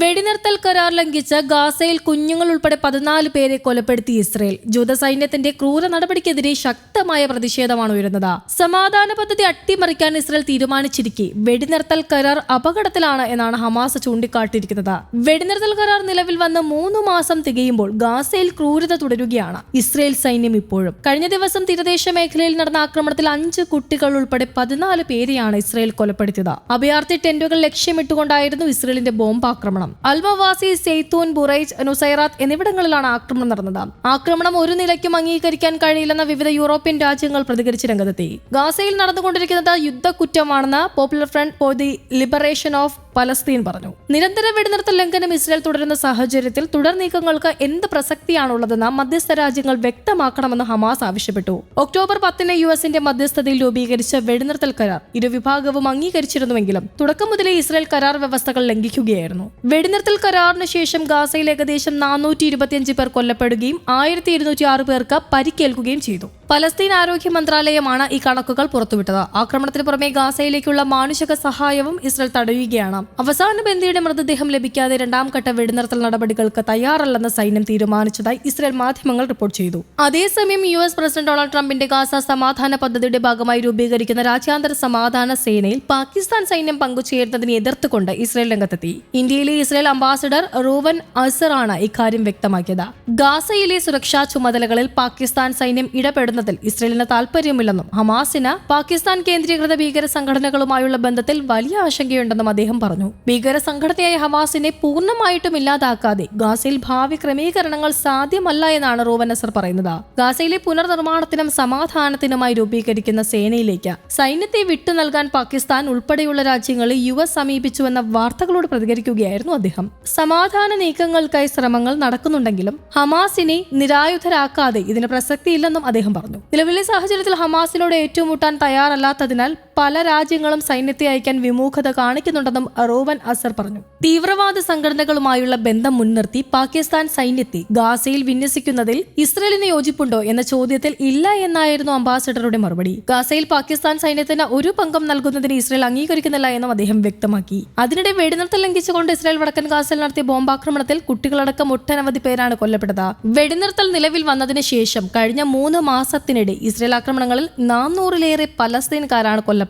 വെടിനിർത്തൽ കരാർ ലംഘിച്ച് ഗാസയിൽ കുഞ്ഞുങ്ങൾ ഉൾപ്പെടെ പതിനാല് പേരെ കൊലപ്പെടുത്തി ഇസ്രയേൽ. ജൂത സൈന്യത്തിന്റെ ക്രൂര നടപടിക്കെതിരെ ശക്തമായ പ്രതിഷേധമാണ് ഉയരുന്നത്. സമാധാന പദ്ധതി അട്ടിമറിക്കാൻ ഇസ്രയേൽ തീരുമാനിച്ചിരിക്കെ. വെടിനിർത്തൽ കരാർ അപകടത്തിലാണ് എന്നാണ് ഹമാസ് ചൂണ്ടിക്കാട്ടിയിരിക്കുന്നത്. വെടിനിർത്തൽ കരാർ നിലവിൽ വന്ന് മൂന്ന് മാസം തികയുമ്പോൾ ഗാസയിൽ ക്രൂരത തുടരുകയാണ് ഇസ്രയേൽ സൈന്യം ഇപ്പോഴും. കഴിഞ്ഞ ദിവസം തീരദേശ മേഖലയിൽ നടന്ന ആക്രമണത്തിൽ അഞ്ച് കുട്ടികൾ ഉൾപ്പെടെ പതിനാല് പേരെയാണ് ഇസ്രയേൽ കൊലപ്പെടുത്തിയത്. അഭയാർത്ഥി ടെന്റുകൾ ലക്ഷ്യമിട്ടുകൊണ്ടായിരുന്നു ഇസ്രയേലിന്റെ ബോംബാക്രമണം. അൽമവാസി സെയ്തൂൻ ബുറൈജ് നുസൈറാത്ത് എന്നിവിടങ്ങളിലാണ് ആക്രമണം നടന്നത്. ആക്രമണം ഒരു നിലയ്ക്കും അംഗീകരിക്കാൻ കഴിയില്ലെന്ന വിവിധ യൂറോപ്യൻ രാജ്യങ്ങൾ പ്രതികരിച്ച് രംഗത്തെത്തി. ഗാസയിൽ നടന്നുകൊണ്ടിരിക്കുന്നത് യുദ്ധക്കുറ്റമാണെന്ന് popular front for the liberation of Palestine പറഞ്ഞു. നിരന്തര വെടിനിർത്തൽ ലംഘനം ഇസ്രായേൽ തുടരുന്ന സാഹചര്യത്തിൽ തുടർ നീക്കങ്ങൾക്ക് എന്ത് പ്രസക്തിയാണുള്ളതെന്ന് മധ്യസ്ഥ രാജ്യങ്ങൾ വ്യക്തമാക്കണമെന്ന് ഹമാസ് ആവശ്യപ്പെട്ടു. ഒക്ടോബർ പത്തിന് യു എസിന്റെ മധ്യസ്ഥതയിൽ രൂപീകരിച്ച വെടിനിർത്തൽ കരാർ ഇരുവിഭാഗവും അംഗീകരിച്ചിരുന്നുവെങ്കിലും തുടക്കം മുതലേ ഇസ്രായേൽ കരാർ വ്യവസ്ഥകൾ ലംഘിക്കുകയായിരുന്നു. വെടിനിർത്തൽ കരാറിന് ശേഷം ഗാസയിൽ ഏകദേശം നാനൂറ്റി ഇരുപത്തിയഞ്ച് പേർ കൊല്ലപ്പെടുകയും ആയിരത്തി ഇരുന്നൂറ്റി ആറ് പേർക്ക് പരിക്കേൽക്കുകയും ചെയ്തു. പലസ്തീൻ ആരോഗ്യ മന്ത്രാലയമാണ് ഈ കണക്കുകൾ പുറത്തുവിട്ടത്. ആക്രമണത്തിന് പുറമെ ഗാസയിലേക്കുള്ള മാനുഷിക സഹായവും ഇസ്രയേൽ തടയുകയാണ്. അവസാന ബന്ദിയുടെ മൃതദേഹം ലഭിക്കാതെ രണ്ടാം ഘട്ട വെടിനിർത്തൽ നടപടികൾക്ക് തയ്യാറല്ലെന്ന് സൈന്യം തീരുമാനിച്ചതായി ഇസ്രയേൽ മാധ്യമങ്ങൾ റിപ്പോർട്ട് ചെയ്തു. അതേസമയം യു എസ് പ്രസിഡന്റ് ഡൊണാൾഡ് ട്രംപിന്റെ ഗാസ സമാധാന പദ്ധതിയുടെ ഭാഗമായി രൂപീകരിക്കുന്ന രാജ്യാന്തര സമാധാന സേനയിൽ പാകിസ്ഥാൻ സൈന്യം പങ്കുചേരുന്നതിനെ എതിർത്തുകൊണ്ട് ഇസ്രയേൽ രംഗത്തെത്തി. ഇന്ത്യയിലെ ഇസ്രയേൽ അംബാസിഡർ റൂവൻ അസറാണ് ഇക്കാര്യം വ്യക്തമാക്കിയത്. ഗാസയിലെ സുരക്ഷാ ചുമതലകളിൽ പാകിസ്ഥാൻ സൈന്യം ഇടപെടുന്നതിൽ ഇസ്രയേലിന് താൽപര്യമില്ലെന്നും ഹമാസിന് പാകിസ്ഥാൻ കേന്ദ്രീകൃത ഭീകര സംഘടനകളുമായുള്ള ബന്ധത്തിൽ വലിയ ആശങ്കയുണ്ടെന്നും അദ്ദേഹം പറഞ്ഞു. ഭീകര സംഘടനയായ ഹമാസിനെ പൂർണമായിട്ടും ഇല്ലാതാക്കാതെ ഗാസയിൽ ഭാവി ക്രമീകരണങ്ങൾ സാധ്യമല്ല എന്നാണ് റൂവൻ അസർ പറയുന്നത്. ഗാസയിലെ പുനർനിർമ്മാണത്തിനും സമാധാനത്തിനുമായി രൂപീകരിക്കുന്ന സേനയിലേക്ക് സൈന്യത്തെ വിട്ടു നൽകാൻ പാകിസ്ഥാൻ ഉൾപ്പെടെയുള്ള രാജ്യങ്ങളെ യു എസ് സമീപിച്ചുവെന്ന വാർത്തകളോട് പ്രതികരിക്കുകയായിരുന്നു അദ്ദേഹം. സമാധാന നീക്കങ്ങൾക്കായി ശ്രമങ്ങൾ നടക്കുന്നുണ്ടെങ്കിലും ഹമാസിനെ നിരായുധരാക്കാതെ ഇതിന് പ്രസക്തിയില്ലെന്നും അദ്ദേഹം പറഞ്ഞു. നിലവിലെ സാഹചര്യത്തിൽ ഹമാസിനോട് ഏറ്റുമുട്ടാൻ തയ്യാറല്ലാത്തതിനാൽ പല രാജ്യങ്ങളും സൈന്യത്തെ അയക്കാൻ വിമുഖത കാണിക്കുന്നുണ്ടെന്നും റോവൻ അസർ പറഞ്ഞു. തീവ്രവാദ സംഘടനകളുമായുള്ള ബന്ധം മുൻനിർത്തി പാകിസ്ഥാൻ സൈന്യത്തെ ഗാസയിൽ വിന്യസിക്കുന്നതിൽ ഇസ്രയേലിന് യോജിപ്പുണ്ടോ എന്ന ചോദ്യത്തിൽ ഇല്ല എന്നായിരുന്നു അംബാസഡറുടെ മറുപടി. ഗാസയിൽ പാകിസ്ഥാൻ സൈന്യത്തിന് ഒരു പങ്കം നൽകുന്നതിന് ഇസ്രയേൽ അംഗീകരിക്കുന്നില്ല എന്നും അദ്ദേഹം വ്യക്തമാക്കി. അതിനിടെ വെടിനിർത്തൽ ലംഘിച്ചുകൊണ്ട് ഇസ്രയേൽ വടക്കൻ ഗാസയിൽ നടത്തിയ ബോംബാക്രമണത്തിൽ കുട്ടികളടക്കം ഒട്ടനവധി പേരാണ് കൊല്ലപ്പെട്ടത്. വെടിനിർത്തൽ നിലവിൽ വന്നതിന് ശേഷം കഴിഞ്ഞ മൂന്ന് മാസത്തിനിടെ ഇസ്രയേൽ ആക്രമണങ്ങളിൽ നാനൂറിലേറെ പലസ്തീൻകാരാണ് കൊല്ലപ്പെട്ടത്.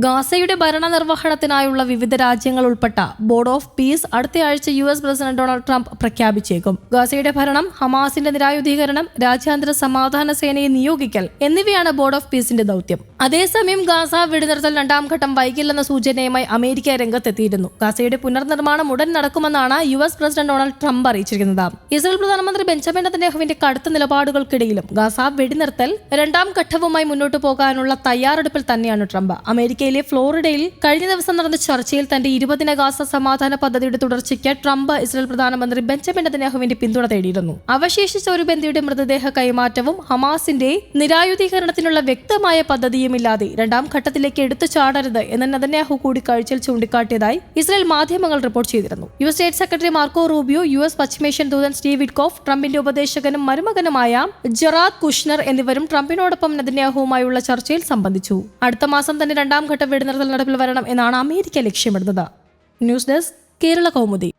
ഗാസയുടെ ഭരണനിർവഹണത്തിനായുള്ള വിവിധ രാജ്യങ്ങൾ ഉൾപ്പെട്ട ബോർഡ് ഓഫ് പീസ് അടുത്തയാഴ്ച U S president Donald Trump പ്രഖ്യാപിച്ചേക്കും. ഗാസയുടെ ഭരണം ഹമാസിന്റെ നിരായുധീകരണം രാജ്യാന്തര സമാധാന സേനയെ നിയോഗിക്കൽ എന്നിവയാണ് ബോർഡ് ഓഫ് പീസിന്റെ ദൗത്യം. അതേസമയം ഗാസ വെടിനിർത്തൽ രണ്ടാം ഘട്ടം വൈകില്ലെന്ന സൂചനയുമായി അമേരിക്ക രംഗത്തെത്തിയിരുന്നു. ഗാസയുടെ പുനർനിർമ്മാണം ഉടൻ നടക്കുമെന്നാണ് U S president Donald Trump അറിയിച്ചിരിക്കുന്നത്. ഇസ്രായേൽ പ്രധാനമന്ത്രി ബെഞ്ചമിൻ നെതന്യാഹുവിന്റെ കടുത്ത നിലപാടുകൾക്കിടയിലും ഗാസ വെടിനിർത്തൽ രണ്ടാം ഘട്ടവുമായി മുന്നോട്ടു പോകാനുള്ള തയ്യാറെടുപ്പിൽ തന്നെയാണ് ട്രംപ്. അമേരിക്കയിലെ ഫ്ലോറിഡയിൽ കഴിഞ്ഞ ദിവസം നടന്ന ചർച്ചയിൽ തന്റെ ഇരുപതിന ഗാസ സമാധാന പദ്ധതിയുടെ തുടർച്ചയ്ക്ക് ട്രംപ് ഇസ്രായേൽ പ്രധാനമന്ത്രി ബെഞ്ചമിൻ നെതന്യാഹുവിന്റെ പിന്തുണ തേടിയിരുന്നു. അവശേഷിച്ച ഒരു ബന്ധിയുടെ മൃതദേഹ കൈമാറ്റവും ഹമാസിന്റെ നിരായുധീകരണത്തിനുള്ള വ്യക്തമായ പദ്ധതിയും ഇല്ലാതെ രണ്ടാം ഘട്ടത്തിലേക്ക് എടുത്തു ചാടരുത് എന്ന് നെതന്യാഹു കൂടിക്കാഴ്ചയിൽ ചൂണ്ടിക്കാട്ടിയതായി ഇസ്രായേൽ മാധ്യമങ്ങൾ റിപ്പോർട്ട് ചെയ്തിരുന്നു. U state secretary Marco Rubio U S പശ്ചിമേഷ്യൻ ദൂതൻ സ്റ്റീവ് വിറ്റ്കോഫ് ട്രംപിന്റെ ഉപദേശകനും മരുമകനുമായ ജറാദ് കുഷ്നർ എന്നിവരും ട്രംപിനോടൊപ്പം നെതന്യാഹുവുമായുള്ള ചർച്ചയിൽ സംബന്ധിച്ചു. അടുത്ത മാസം തന്നെ രണ്ടാം ഘട്ട വെടിനിർത്തൽ നടപ്പിൽ വരണം എന്നാണ് അമേരിക്ക ലക്ഷ്യമിടുന്നത്. News desk Kerala Kaumudi.